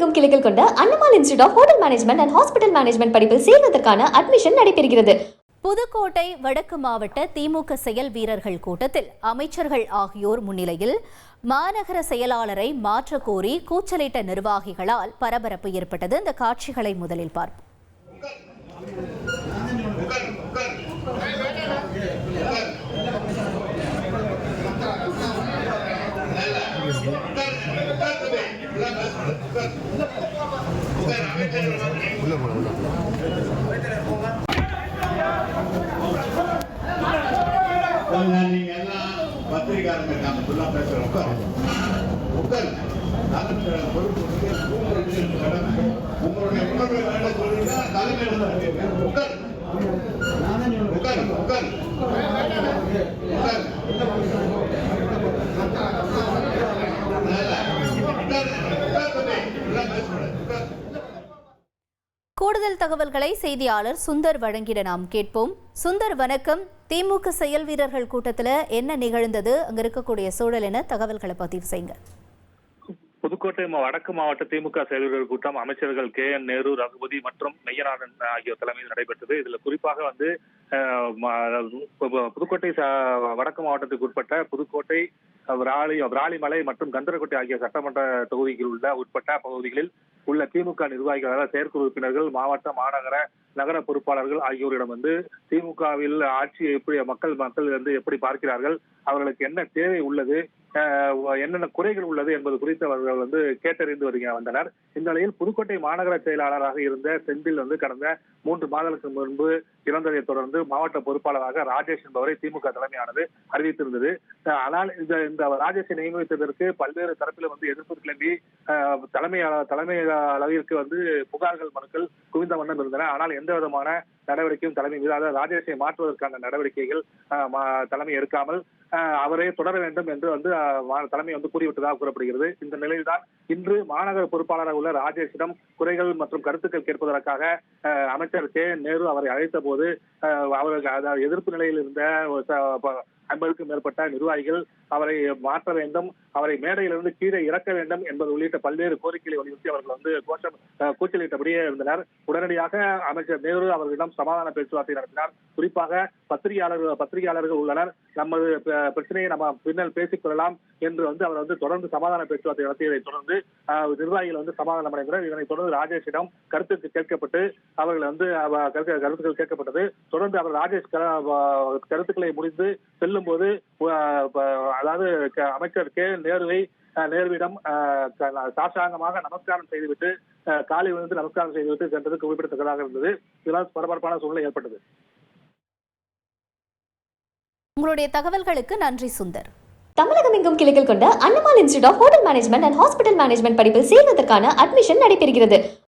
எங்கும் கிளைகள் கொண்ட Annamal institute of hotel management and hospital management படிப்பில் சேர்வதற்கான அட்மிஷன் நடைபெறுகிறது. புதுக்கோட்டை வடக்கு மாவட்ட திமுக செயல் வீரர்கள் கூட்டத்தில் அமைச்சர்கள் ஆகியோர் முன்னிலையில் மாநகர செயலாளரை மாற்றக் கோரி கூச்சலிட்ட நிர்வாகிகளால் பரபரப்பு ஏற்பட்டது. இந்த காட்சிகளை முதலில் பார்ப்போம். கொஞ்சம் நீங்க எல்லாம் பத்திரிக்காரங்க இருக்காங்க ஃபுல்லா பேசுறோம் உட்காரு உட்காரு தலைமையோட பொறுப்பு உங்களுடைய உணர்வு வேலை சொல்றீங்கன்னா தலைமையில உட்காரு உட்காரு உட்காரு நல்லா. உட்காரு உட்காரு தம்பி. இப்படிலாம் பேசக்கூடாது. உட்காரு கூடுதல் தகவல்களை செய்தியாளர் சுந்தர் வழங்கிட நாம் கேட்போம். சுந்தர் வணக்கம். திமுக செயல் வீரர்கள் கூட்டத்தில் என்ன நிகழ்ந்தது? அங்க இருக்கக்கூடிய சூழல் என தகவல்களை பதிவு செய்யுங்க. புதுக்கோட்டை மா- வடக்கு மாவட்ட திமுக செயலர்கள் கூட்டம் அமைச்சர்கள் கே என் நேரு ரகுபதி மற்றும் மெய்யநாதன் ஆகியோர் தலைமையில் நடைபெற்றது. இதுல குறிப்பாக வந்து புதுக்கோட்டை ச- வடக்கு மாவட்டத்துக்கு உட்பட்ட புதுக்கோட்டை விராலி விராலிமலை மற்றும் கந்தரக்கோட்டை ஆகிய சட்டமன்ற தொகுதிகளில் உள்ள உட்பட்ட பகுதிகளில் உள்ள திமுக நிர்வாகிகள் அதாவது செயற்குழு உறுப்பினர்கள் மாவட்ட மாநகர நகர பொறுப்பாளர்கள் ஆகியோரிடம் வந்து திமுகவில் ஆட்சியை எப்படி மக்கள் மக்கள் வந்து எப்படி பார்க்கிறார்கள் அவர்களுக்கு என்ன தேவை உள்ளது என்னென்ன குறைகள் உள்ளது என்பது குறித்து அவர்கள் வந்து கேட்டறிந்து வருகிற வந்தனர். இந்த நிலையில் புதுக்கோட்டை மாநகர செயலாளராக இருந்த செந்தில் வந்து கடந்த மூன்று மாதங்களுக்கு முன்பு இறந்ததை தொடர்ந்து மாவட்ட பொறுப்பாளராக ராஜேஷ் என்பவரை திமுக தலைமையானது அறிவித்திருந்தது. ஆனால் இந்த இந்த ராஜேஷை நியமித்ததற்கு பல்வேறு தரப்பில் வந்து எதிர்ப்பு கிளம்பி தலைமை தலைமை அளவிற்கு வந்து புகார்கள் மனுக்கள் குவிந்த வண்ணம் இருந்தன. ஆனால் எந்த விதமான நடவடிக்கையும் தலைமை மீது அதாவது ராஜேஷை மாற்றுவதற்கான நடவடிக்கைகள் தலைமை எடுக்காமல் அவரே தொடர வேண்டும் என்று வந்து தலைமை வந்து கூறிவிட்டதாக கூறப்படுகிறது. இந்த நிலையில்தான் இன்று மாநகர பொறுப்பாளராக உள்ள ராஜேஷிடம் குறைகள் மற்றும் கருத்துக்கள் கேட்பதற்காக அஹ், அமைச்சர் கே நேரு அவரை அழைத்த போது அவருக்கு அதாவது எதிர்ப்பு நிலையில் இருந்த ஐம்பதுக்கும் மேற்பட்ட நிர்வாகிகள் அவரை மாற்ற வேண்டும் அவரை மேடையிலிருந்து கீழே இறக்க வேண்டும் என்பது உள்ளிட்ட பல்வேறு கோரிக்கைகளை வலியுறுத்தி அவர்கள் வந்து கோஷம் கூச்சலிட்டபடியே இருந்தனர் உடனடியாக அமைச்சர் நேரு அவர்களிடம் சமாதான பேச்சுவார்த்தை நடத்தினார். குறிப்பாக பத்திரிகையாளர்கள் பத்திரிகையாளர்கள் உள்ளனர். நமது பிரச்சனையை நம்ம பின்னர் பேசிக் கொள்ளலாம் என்று வந்து அவர் வந்து தொடர்ந்து சமாதான பேச்சுவார்த்தை நடத்தியதை தொடர்ந்து நிர்வாகிகள் வந்து சமாதானம் அடைந்தனர். இதனைத் தொடர்ந்து ராஜேஷிடம் கருத்து கேட்கப்பட்டு அவர்கள் வந்து கருத்துக்கள் கேட்கப்பட்டது. தொடர்ந்து அவர் ராஜேஷ் கருத்துக்களை முடிந்து செல்லும் போது அஹ், ப- அதாவது க- அமைச்சர் கே நேருவை நேருவிடம் அஹ், க- சாஷ்டாங்கமாக நமஸ்காரம் செய்துவிட்டு காலை விழுந்து நமஸ்காரம் செய்துவிட்டு சென்றது குறிப்பிடத்தக்கதாக இருந்தது. இதனால் பரபரப்பான சூழ்நிலை ஏற்பட்டது. உங்களுடைய தகவல்களுக்கு நன்றி சுந்தர். தமிழகம் எங்கும் கிளைகள் கொண்ட Annamal institute of hotel management and hospital management படிப்பில் சேர்வதற்கான அட்மிஷன் நடைபெறுகிறது.